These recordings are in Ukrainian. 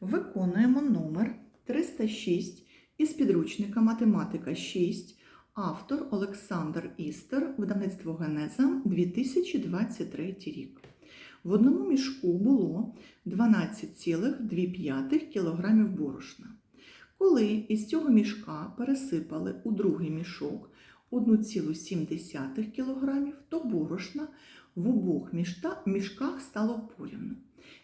Виконуємо номер 306 із підручника Математика 6, автор Олександр Істер, видавництво Генеза 2023 рік. В одному мішку було 12,2 кг борошна. Коли із цього мішка пересипали у другий мішок 1,7 кг, то борошна в обох мішках стало порівну.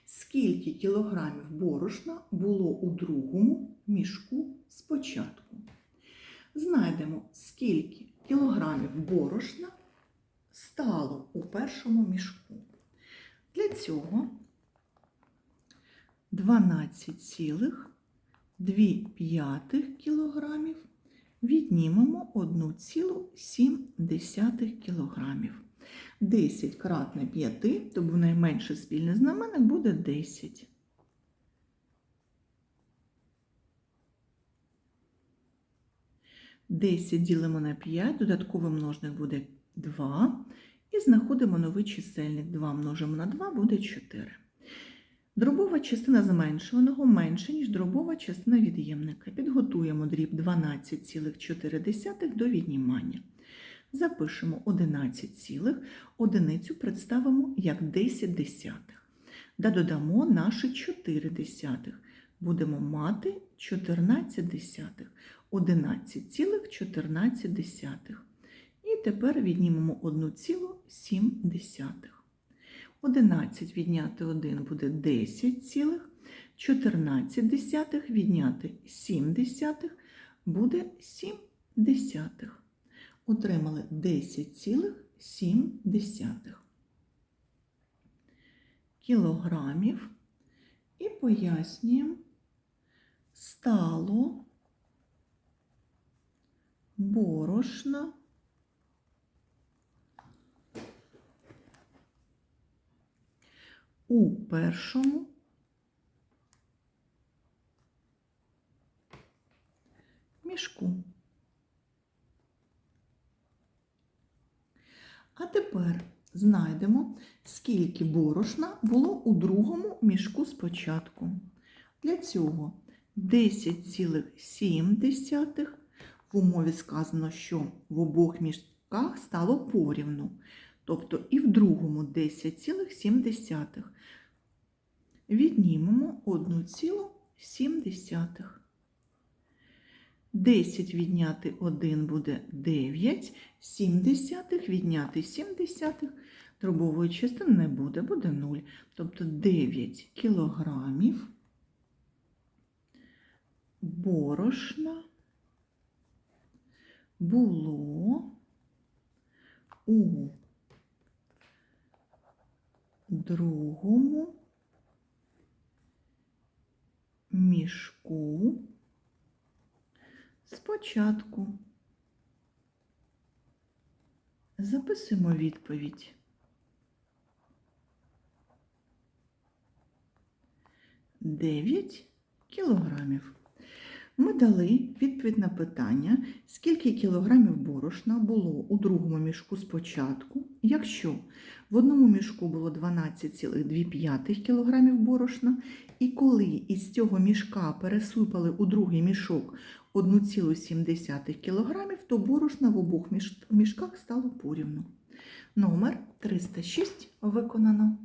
Скільки кілограмів борошна було у другому мішку спочатку? Знайдемо, скільки кілограмів борошна стало у першому мішку. Для цього 12,2 кілограмів віднімемо 1,7 кілограмів. 10 кратне 5, тому найменше спільне знаменник буде 10. Десять ділимо на 5, додатковий множник буде 2. І знаходимо новий чисельник. 2 множимо на 2 буде 4. Дробова частина зменшуваного менше, ніж дробова частина від'ємника. Підготуємо дріб 12,4 до віднімання. Запишемо 11 цілих, одиницю представимо як 10 десятих. Да додамо наші 4 десятих. Будемо мати 14 десятих. 11 цілих 14 десятих. І тепер віднімемо 1,7 десятих. 11 відняти 1 буде 10 цілих, 14 десятих відняти 7 десятих буде 7 десятих. Отримали 10,7 кілограмів. І пояснюємо. Стало борошна у першому мішку. А тепер знайдемо, скільки борошна було у другому мішку спочатку. Для цього 10,7 в умові сказано, що в обох мішках стало порівну. Тобто і в другому 10,7. Віднімемо 1,7. 10 відняти 1 буде 9, 7 десятих відняти 7 десятих, дробової частини не буде, буде 0. Тобто 9 кілограмів борошна було у другому мішку спочатку. Записуємо відповідь. Дев'ять кілограмів. Ми дали відповідь на питання, скільки кілограмів борошна було у другому мішку спочатку, якщо в одному мішку було 12,2 кілограмів борошна, і коли із цього мішка пересипали у другий мішок 1,7 кг, то борошна в обох мішках стало порівну. Номер 306 виконано.